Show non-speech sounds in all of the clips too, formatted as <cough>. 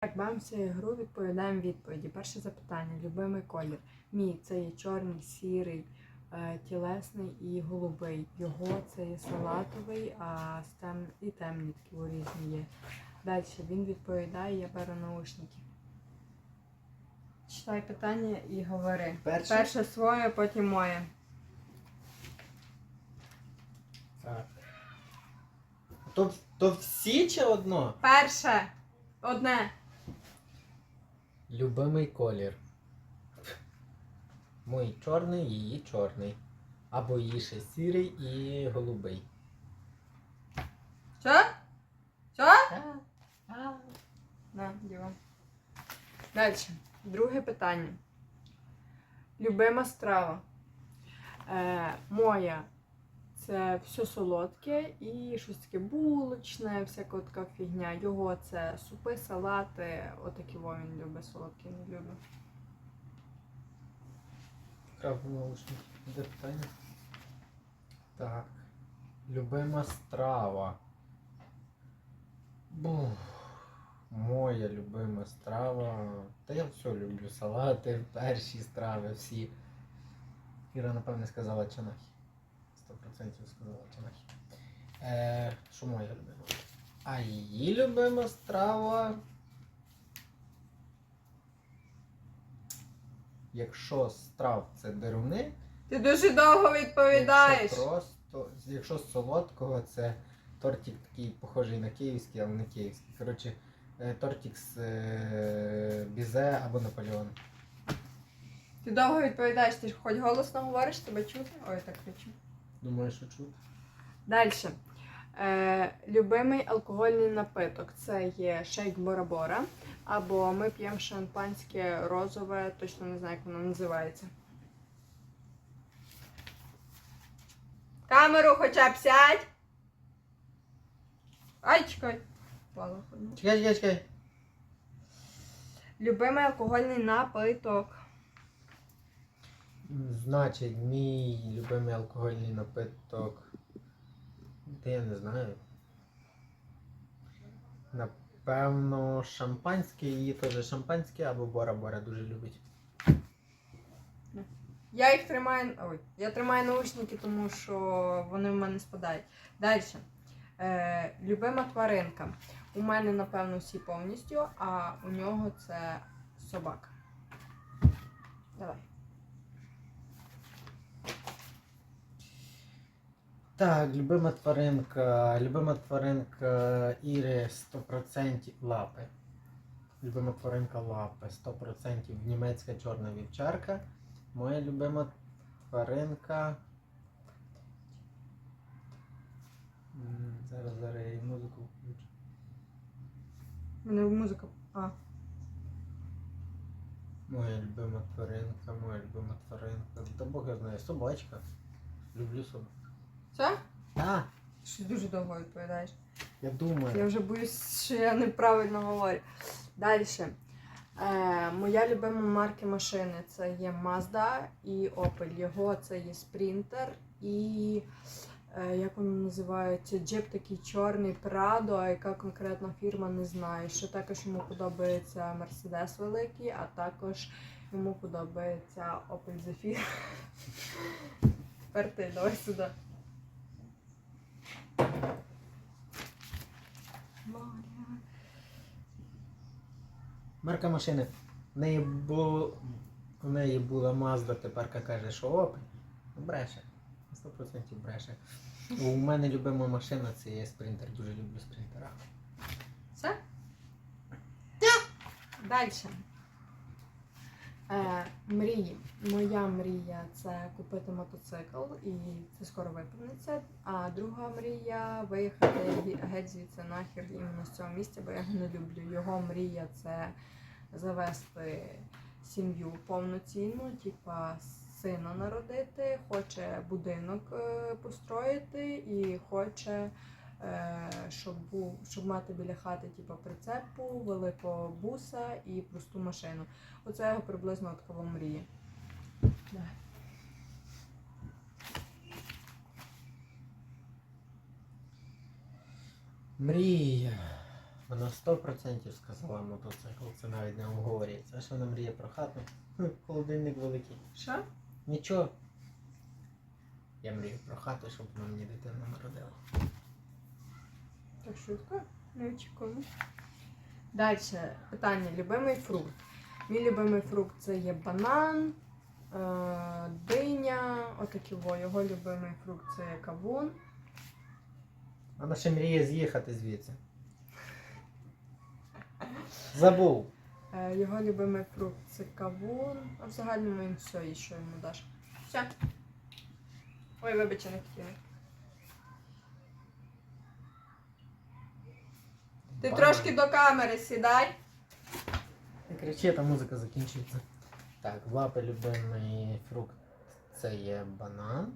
Так, бавимося в ігру, відповідаємо відповіді. Перше запитання. Любимий колір. Мій це є чорний, сірий, е, тілесний і голубий. Його це є салатовий, а з тем... і темні такі різні є. Далі він відповідає, я беру наушники. Читай питання і говори. Перше? Перше своє, потім моє. Так. То, то всі чи одно? Перше! Одне. Любимий колір. Мій чорний, її чорний. Або її ще сірий і голубий. Що? Що? На, діло. Далі. Друге питання. Любима страва. Е, моя це все солодке і щось таке булочне, всяка така фігня. Його це супи, салати. Отакі во він любить солодкі, не любить. Крав наушники. Де питання? Так. Любима страва. Бух. Моя любима страва. Та я все люблю. Салати, перші страви, всі. Іра, напевне, сказала чанахи. 100% сказала чанахи. Е, що моя любима? А її любима страва. Якщо страв це деруни, Ти дуже довго відповідаєш. Якщо просто, якщо з солодкого, це тортик такий похожий на київський, але не київський. Коротше, е, тортик з е, бізе або Наполеон. Ти довго відповідаєш, ти ж хоч голосно говориш, тебе чути? Ой, так кричу. Думаю, що чути? Далі. Е, любимий алкогольний напиток це є шейк Бора-Бора. Або ми п'ємо шампанське розове, точно не знаю, як воно називається. Камеру хоча б сядь. Ай, чекай. Чекай, чекай, чекай. Любимий алкогольний напиток. Значить, мій любимий алкогольний напиток. Та я не знаю. Напевно, шампанське, її теж шампанське або Бора-Бора дуже любить. Я їх тримаю. Ой, я тримаю наушники, тому що вони в мене спадають. Далі. Е, любима тваринка. У мене, напевно, всі повністю, а у нього це собака. Давай. Так, любима тваринка. Любима тваринка Іри 100% лапи. Любима тваринка лапи. 100% німецька чорна вівчарка. Моя любима тваринка. Зараз зараз я музику включу. Мене музика. А. Моя любима тваринка, моя любима тваринка. Та Бог я знає, собачка. Люблю собак. Все? А, Ти дуже довго відповідаєш. я Я думаю. вже боюсь, що я неправильно говорю. Далі. Е, моя любима марка машини це є Mazda і Opel. Його це є Sprinter і е, як він називається? Джип такий чорний Prado, а яка конкретна фірма, не знаю. Ще також йому подобається Mercedes великий, а також йому подобається Opel Zafira. <laughs> Тепер ти, давай сюди. Марка машини. В неї, бу... в неї була Mazda, тепер каже, що Opel. Бреше. 100% бреше. У мене любима машина це є спринтер. Дуже люблю спринтера. Все? Далі. Е, мрії. Моя мрія це купити мотоцикл, і це скоро виповниться. А друга мрія виїхати геть звідси нахер іменно з цього місця, бо я його не люблю. Його мрія це завести сім'ю повноцінну, типа сина народити, хоче будинок е, построїти і хоче щоб, був, щоб мати біля хати типу, прицепу, великого буса і просту машину. Оце його приблизно такова мрія. Да. Мрія. Вона 100% сказала мотоцикл, це навіть не обговорюється. А що вона мріє про хату? Хм, холодильник великий. Що? Нічого. Я мрію про хату, щоб вона мені дитину народила. Так швидко? Не очікуємо. Далі питання: любимий фрукт. Мій любимий фрукт це є банан, е, диня, отакі во. Його любимий фрукт це є кавун. Вона ще мріє з'їхати звідси. Забув. Е, Його любимий фрукт це кавун. А в загальному він все, і що йому даш. Все. Ой, вибач, я не хотіла. Ти трошки до камери сідай. Не кричи, та музика закінчується. Так, лапи любимий фрукт це є банан.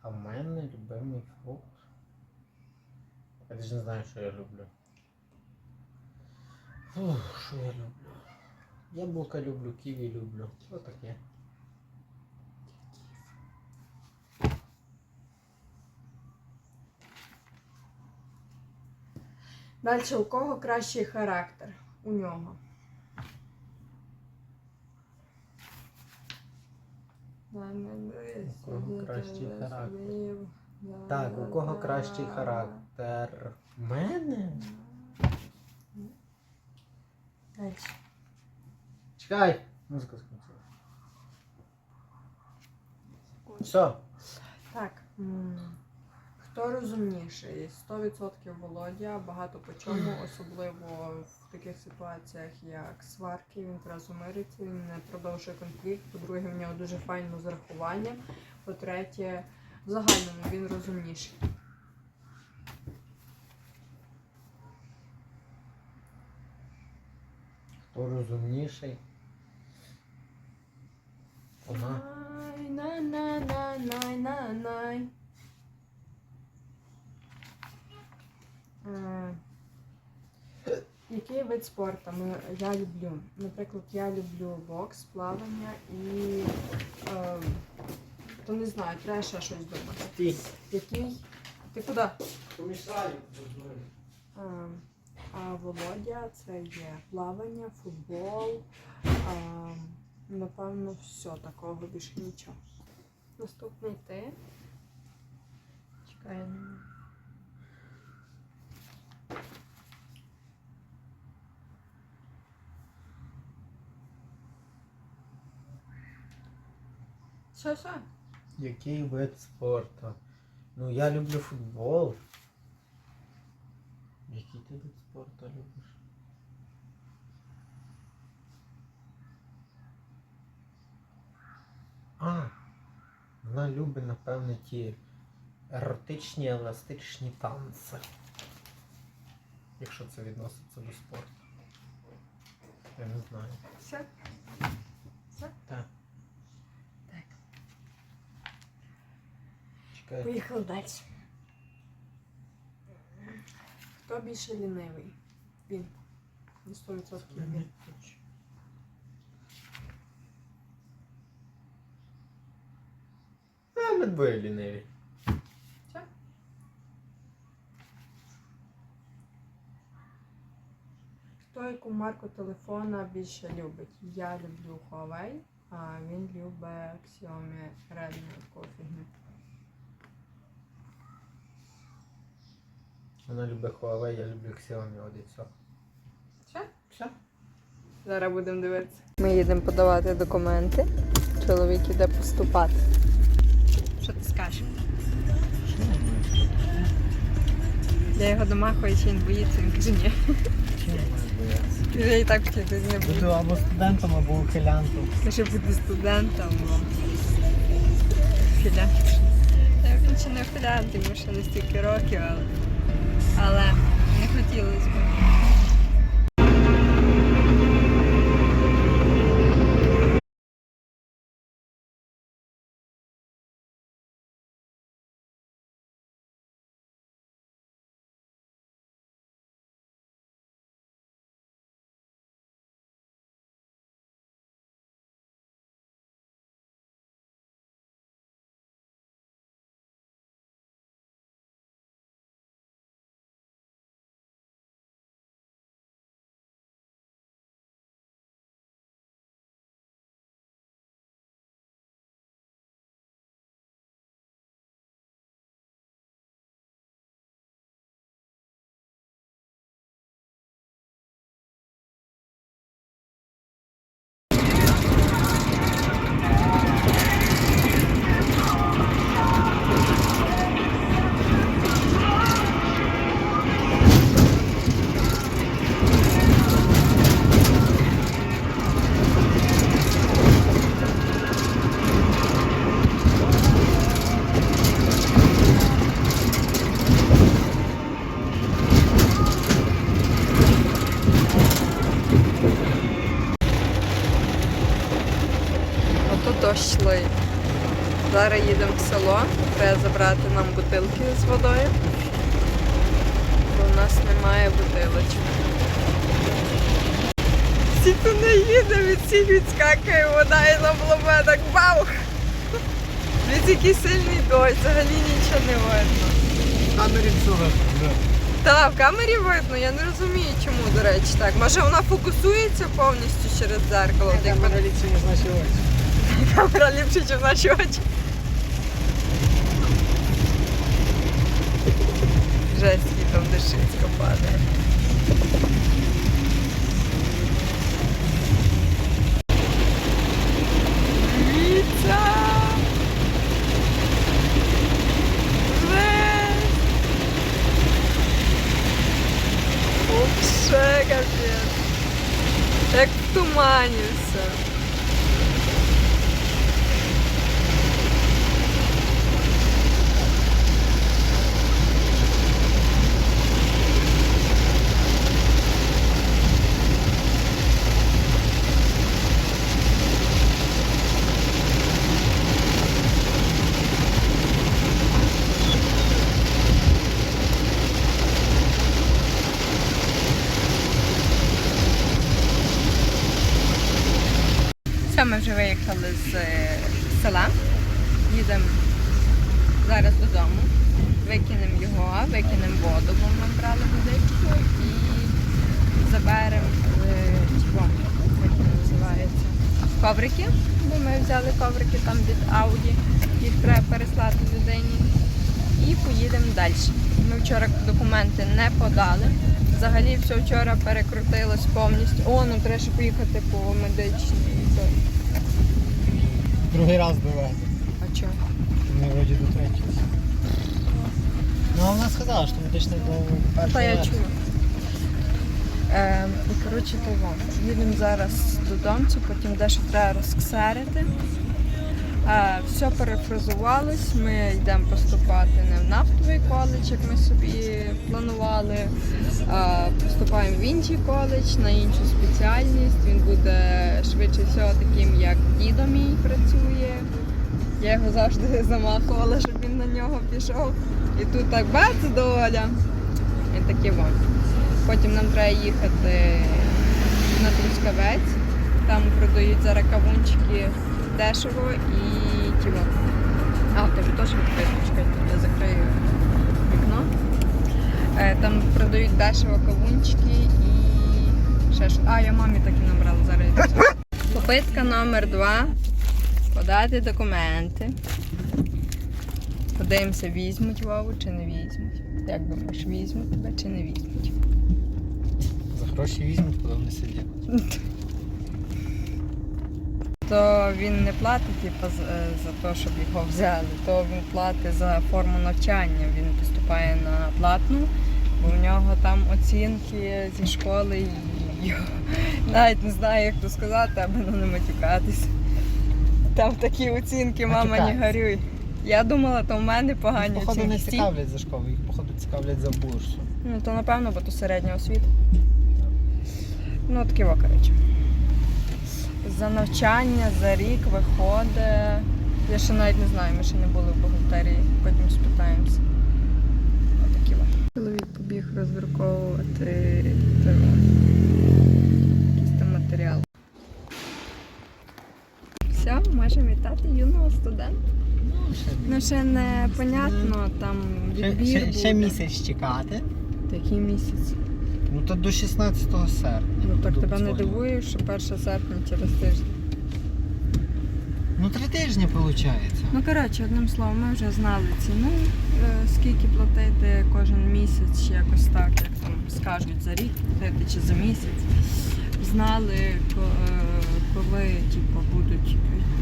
А в мене любимий фрукт. Я навіть не знаю, що я люблю. Фух, що я люблю? Яблука люблю, ківі люблю. Що Далі, у кого кращий характер? У нього. У кого кращий характер? Так, у кого кращий характер? В мене? Чекай! Музика скінчила. Все. Так. Хто розумніший? 100% Володя, багато по чому, особливо в таких ситуаціях, як сварки, він одразу мириться, він не продовжує конфлікт. По-друге, в нього дуже файно з рахуванням. По-третє, в загальному він розумніший. Хто розумніший? Вона. Ай, на на на най на най Е, Який вид спорту я люблю? Наприклад, я люблю бокс, плавання і е, то не знаю, треба ще щось думати. Ти. Який? Ти куди? Помішаю. Е, А Володя це є плавання, футбол. е, Напевно, все такого більше нічого. Наступний ти. Чекай. Що, що? Який вид спорту? Ну, я люблю футбол. Який ти вид спорту любиш? А, вона любить, напевно, ті еротичні еластичні танці. Якщо це відноситься до спорту. Я не знаю. Все? Все? Так. Так. Поїхали далі. Хто більше лінивий? Він. На 100% він. А, ми двоє ліниві. Все? Хто яку марку телефона більше любить? Я люблю Huawei, а він любить Xiaomi Redmi таку фігню. Вона любить Huawei, я люблю Xiaomi, от і все. Все? Все. Зараз будемо дивитися. Ми їдемо подавати документи. Чоловік іде поступати. Що ти скажеш? Я його домахую, чи він боїться, він каже, ні. Я і так вчитись не буду. Буду або студентом, або ухилянтом. Каже, буду студентом. Філянт. Він ще не філянт, йому ще не стільки років, але, але не хотілося б. Дощ лий. Зараз їдемо в село, треба забрати нам бутилки з водою, бо в нас немає бутилочок. Всі не їде, від всіх відскакує вода і нам ломе так баух. Від який сильний дощ, взагалі нічого не видно. Камері все вже. Так, в камері видно, я не розумію, чому, до речі, так. Може вона фокусується повністю через дзеркало, якби Камера ліпше, ніж kamera nie przyjdzie na siłać. Rzeski tą dyszycką pada. Przegasz jest. Jak w tumanie są. З села. Їдемо зараз додому. Викинемо його, викинемо воду, бо ми брали водичку і заберемо е, чого, як він називається, коврики, бо ми взяли коврики там від Audi, їх треба переслати людині. І поїдемо далі. Ми вчора документи не подали. Взагалі все вчора перекрутилось повністю. О, ну треба ще поїхати по медичній. Другий раз довезли. А чого? Ми вроді до третього. Ну, а вона сказала, що медичний до першого. Та я чую. Е, коротше того. Їдемо зараз додому, потім дещо треба розксерити. Е, все перефразувалось, ми йдемо поступати не в нафтовий коледж, як ми собі планували. Поступаємо в інший коледж на іншу спеціальність. Він буде швидше всього таким, як дідо мій працює. Я його завжди <laughs> замахувала, щоб він на нього пішов. І тут так бац доля. І такі вон. Потім нам треба їхати на Трускавець. Там продають зараз кавунчики дешево і тіло. А, тебе теж відкрито, чекайте, я закрию вікно. Е, Там продають дешево кавунчики і ще що. А, я мамі так і набрала зараз. Попитка номер два. Подати документи. Подивимося, візьмуть Вову чи не візьмуть. Як думаєш, візьмуть тебе чи не візьмуть? За гроші візьмуть, коли вони сидять. То він не платить типу, е, за те, щоб його взяли, то він платить за форму навчання. Він поступає на платну, бо в нього там оцінки зі школи і його- <laughs> навіть не знаю, як то сказати, аби не матюкатись. Там такі оцінки, мама не горюй. Я думала, то в мене погані Їх, походу, оцінки. не цікавлять за школу, їх, походу, цікавлять за бурсу. Ну, то напевно, бо то середня освіта. Ну, таке во, коротше. За навчання, за рік виходить. Я ще навіть не знаю, ми ще не були в бухгалтерії, потім спитаємося. Отакі во. Чоловік побіг роздруковувати якийсь там матеріал. Все, можемо вітати юного студента. Ну, ще не понятно, там Ще, відбір ще, ще буде. місяць чекати. Такий місяць. Ну то до 16 серпня. Ну так Буду тебе не дзвонити. дивує, що 1 серпня через тиждень. Ну три тижні виходить. Ну коротше, одним словом, ми вже знали ціну, е, скільки платити кожен місяць, чи якось так, як там скажуть за рік платити чи за місяць. Знали, ко- е, коли типу, будуть,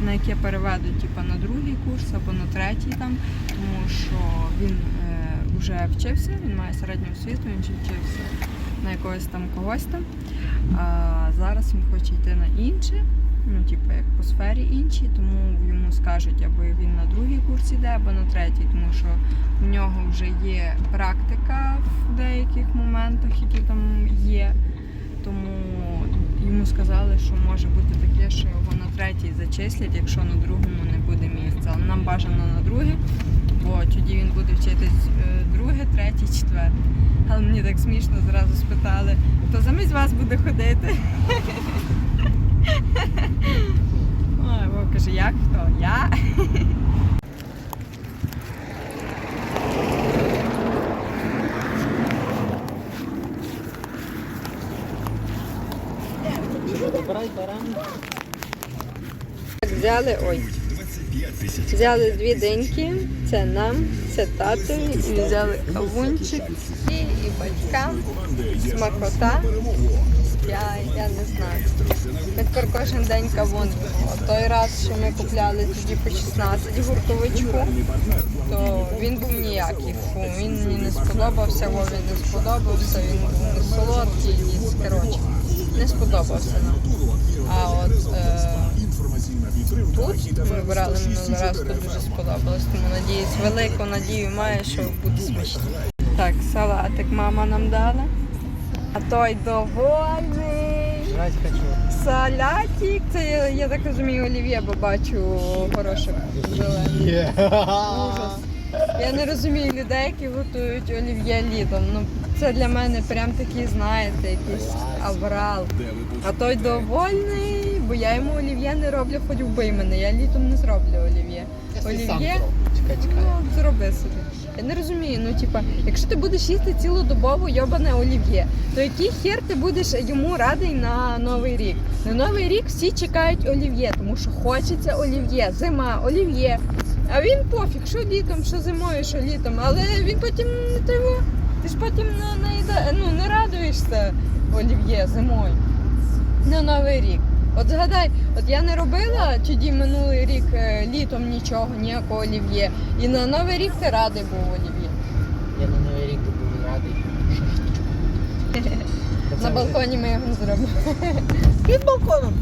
на яке переведуть типу, на другий курс або на третій там, тому що він е, вже вчився, він має середню освіту, він ще вчився на якогось там когось там. А зараз він хоче йти на інше, ну, типу, як по сфері інші, тому йому скажуть, або він на другий курс іде, або на третій, тому що в нього вже є практика в деяких моментах, які там є. Тому йому сказали, що може бути таке, що його на третій зачислять, якщо на другому не буде місця. Нам бажано на друге, бо тоді він буде вчитись е, друге, третє, четверте. Але мені так смішно зразу спитали, хто замість вас буде ходити? <laughs> Ой, каже, як хто? Я? Баран. <laughs> Взяли, ой. Взяли дві деньки, це нам, це татові, і взяли кавунчик і, і батькам. Смакота. Я, я не знаю. Тепер кожен день кавун. Той раз, що ми купляли тоді по 16 гуртовичку, то він був ніякий. Фу, він мені не сподобався, Вові не сподобався, він був не солодкий, коротше, не сподобався нам. А от е, тут ми брали минулий раз, то дуже сподобалось, тому надіюсь, велику надію маю, що буде смачно. Так, салатик мама нам дала. А той довольний. Жрать хочу. Салатик. Це я, я так розумію, олів'є, бо бачу горошок зелений. Ужас. Я не розумію людей, які готують олів'є літом. Ну це для мене прям такий, знаєте, якийсь аврал. А той довольний, бо я йому олів'є не роблю, хоч вбий мене. Я літом не зроблю олів'є. Олів'є Чекай, чекай. Ну, зроби собі. Я не розумію, ну типа, якщо ти будеш їсти цілодобово йобане олів'є, то який хер ти будеш йому радий на Новий рік? На Новий рік всі чекають олів'є, тому що хочеться олів'є, зима, олів'є. А він пофіг, що літом, що зимою, що літом. Але він потім не того. Ти ж потім не, не, ну, не радуєшся олів'є зимою. На Новий рік. От згадай, от я не робила тоді минулий рік е, літом нічого, ніякого олів'є. І на Новий рік ти радий був олів'є. Я на новий рік був радий. <laughs> На балконі ми його не зробили. Під балконом.